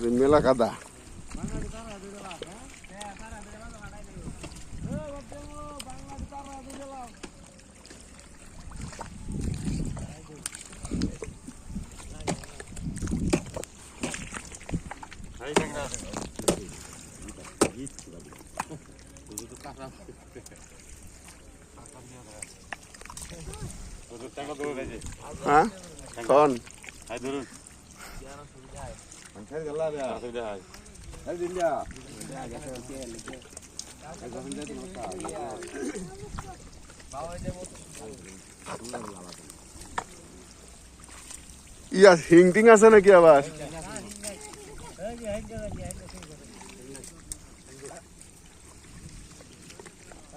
Zimila kada হ্যাঁ কোন ধরুন ইয়া হিংটিং আছে নাকি আবার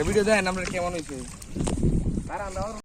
video dah, nama dia kemana itu? Barang dah.